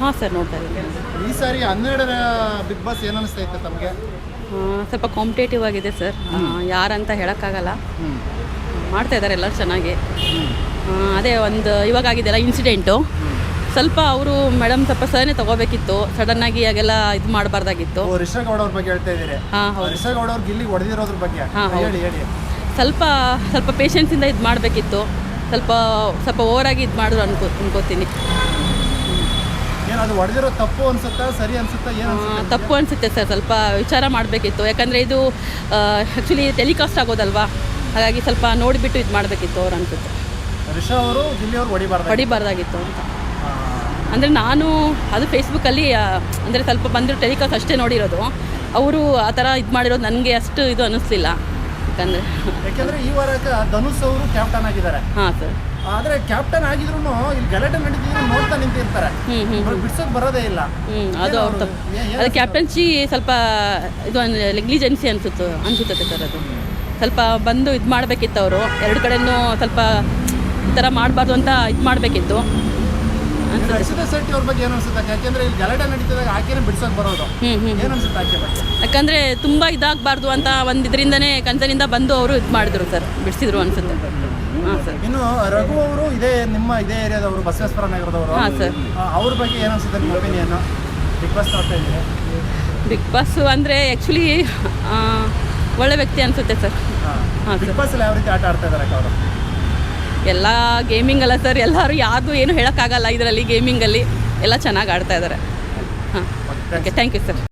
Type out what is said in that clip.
ಹಾಂ ಸರ್ ನೋಡ್ತಾ ಇದ್ದೀನಿ. ಈ ಸಾರಿ ಹನ್ನೆರಡರ ಬಿಗ್ ಬಾಸ್ ಏನು ಅನಿಸ್ತೈತೆ ತಮಗೆ? ಸ್ವಲ್ಪ ಕಾಂಪಿಟೇಟಿವ್ ಆಗಿದೆ ಸರ್. ಯಾರಂತ ಹೇಳೋಕ್ಕಾಗಲ್ಲ. ಮಾಡ್ತಾ ಇದ್ದಾರೆ ಎಲ್ಲರೂ ಚೆನ್ನಾಗಿ. ಅದೇ ಒಂದು ಇವಾಗ ಆಗಿದೆಯಲ್ಲ ಇನ್ಸಿಡೆಂಟು ಸ್ವಲ್ಪ ಅವರು ಮೇಡಮ್ ಸ್ವಲ್ಪ ಸಹನೆ ತಗೋಬೇಕಿತ್ತು. ಸಡನ್ನಾಗಿ ಆಗೆಲ್ಲ ಇದು ಮಾಡಬಾರ್ದಾಗಿತ್ತು. ಓ ರಿಷಾ ಅವ್ರ ಬಗ್ಗೆ ಹೇಳ್ತಾ ಇದ್ದೀರಿ. ಹಾಂ ಹೌದು. ರಿಷಾ ಇಲ್ಲಿ ಅವ್ರು ಗಿಲ್ಲಿ ಹೊಡೆದಿರೋದ್ರ ಬಗ್ಗೆ. ಹಾಂ ಹೇಳಿ ಹೇಳಿ. ಸ್ವಲ್ಪ ಸ್ವಲ್ಪ ಪೇಷನ್ಸಿಂದ ಇದು ಮಾಡಬೇಕಿತ್ತು. ಸ್ವಲ್ಪ ಸ್ವಲ್ಪ ಓವರಾಗಿ ಇದು ಮಾಡಿದ್ರು ಅನ್ಕೋ ಅನ್ಕೋತೀನಿ. ಅದು ಹೊಡೆದಿರೋ ತಪ್ಪು ಅನ್ಸುತ್ತಾ ಸರಿ ಅನ್ಸುತ್ತಾ ಏನು ಅನ್ಸುತ್ತೆ ತಪ್ಪು ಅನಿಸುತ್ತೆ ಸರ್ ಸ್ವಲ್ಪ ವಿಚಾರ ಮಾಡಬೇಕಿತ್ತು. ಯಾಕಂದರೆ ಇದು ಆ್ಯಕ್ಚುಲಿ ಟೆಲಿಕಾಸ್ಟ್ ಆಗೋದಲ್ವಾ? ಹಾಗಾಗಿ ಸ್ವಲ್ಪ ನೋಡಿಬಿಟ್ಟು ಇದು ಮಾಡಬೇಕಿತ್ತು ಅವ್ರು ಅನ್ಸುತ್ತೆ. ರಿಷಾ ಅವರು ಹೊಡಿಬಾರ್ದು ಹೊಡಿಬಾರ್ದಾಗಿತ್ತು? ಅಂತ. ಅಂದರೆ ನಾನು ಅದು ಫೇಸ್ಬುಕ್ಕಲ್ಲಿ ಅಂದರೆ ಸ್ವಲ್ಪ ಬಂದಿರೋ ಟೆಲಿಕಾಸ್ಟ್ ಅಷ್ಟೇ ನೋಡಿರೋದು. ಅವರು ಆ ಥರ ಇದು ಮಾಡಿರೋದು ನನಗೆ ಅಷ್ಟು ಇದು ಅನ್ನಿಸ್ಲಿಲ್ಲ ಯಾಕಂದರೆ ಯಾಕೆಂದರೆ ಈ ವಾರಕ್ಕೆ ಧನುಷ್ ಅವರು ಕ್ಯಾಪ್ಟನ್ ಆಗಿದ್ದಾರೆ. ಹಾಂ ಸರ್. ಆದ್ರೆ ಕ್ಯಾಪ್ಟನ್ ಆಗಿದ್ರು ಇಲ್ಲಿ ಗಲಾಟೆ ನಡೀತಿದ್ರು ನೋಡ್ತಾ ನಿಂತಿರ್ತಾರೆ. ಬಿಡ್ಸೋಕ್ ಬರೋದೇ ಇಲ್ಲ. ಅದು ಅದು ಕ್ಯಾಪ್ಟನ್ಸಿ ಸ್ವಲ್ಪ ಇದು ನೆಗ್ಲಿಜೆನ್ಸಿ ಅನ್ಸುತ್ತೆ ಅನ್ಸುತ್ತೆ ಸರ್ ಅದು. ಸ್ವಲ್ಪ ಬಂದು ಇದು ಮಾಡಬೇಕಿತ್ತು ಅವರು. ಎರಡು ಕಡೆನೂ ಸ್ವಲ್ಪ ಈ ಥರ ಮಾಡಬಾರ್ದು ಅಂತ ಇದು ಮಾಡಬೇಕಿತ್ತು. ಶೆಟ್ಟಿ ಅವ್ರ ಬಗ್ಗೆ ಏನು ಅನ್ಸುತ್ತೆ? ಯಾಕೆಂದ್ರೆ ಇಲ್ಲಿ ಗಲಾಟೆ ನಡೀತಿದಾಗ ಆಕೆನೇ ಬಿಡ್ಸೋಕ್ ಬರೋದು. ಏನ್ ಅನ್ಸುತ್ತೆ ಆಕೆ ಬಗ್ಗೆ? ಯಾಕಂದರೆ ತುಂಬ ಇದಾಗಬಾರ್ದು ಅಂತ ಒಂದು ಇದರಿಂದನೇ ಕನ್ಸನಿಂದ ಬಂದು ಅವರು ಇದು ಮಾಡಿದ್ರು ಸರ್ ಬಿಡಿಸಿದ್ರು ಅನ್ಸುತ್ತೆ. ಇನ್ನು ರಘು ಅವರು ಇದೇ ನಿಮ್ಮ ಇದೇ ಏರಿಯಾದವರು ಬಸವೇಶ್ವರ ನಗರದವರು. ಹಾಂ ಸರ್. ಆ, ಅವ್ರ ಬಗ್ಗೆ ಏನು ಅನ್ಸುತ್ತೆ ನಿಮ್ಮ ಒಪಿನಿಯನ್ ಬಿಗ್ ಬಾಸ್ ನೋಡ್ತಾ ಇದ್ದೀರಿ ಬಿಗ್ ಬಾಸ್ ಅಂದರೆ ಆ್ಯಕ್ಚುಲಿ ಒಳ್ಳೆ ವ್ಯಕ್ತಿ ಅನಿಸುತ್ತೆ ಸರ್. ಹಾಂ. Big sir. ಬಾಸ್ ಅಲ್ಲಿ ಯಾವ ರೀತಿ ಆಟ ಆಡ್ತಾ ಇದ್ದಾರೆ ಅವರು? ಎಲ್ಲ ಗೇಮಿಂಗ್ ಅಲ್ಲ ಸರ್. ಎಲ್ಲರೂ ಯಾವುದು ಏನು ಹೇಳೋಕ್ಕಾಗಲ್ಲ ಇದರಲ್ಲಿ ಗೇಮಿಂಗಲ್ಲಿ ಎಲ್ಲ ಚೆನ್ನಾಗಿ ಆಡ್ತಾ ಇದ್ದಾರೆ ಹಾಂ. Okay thank you sir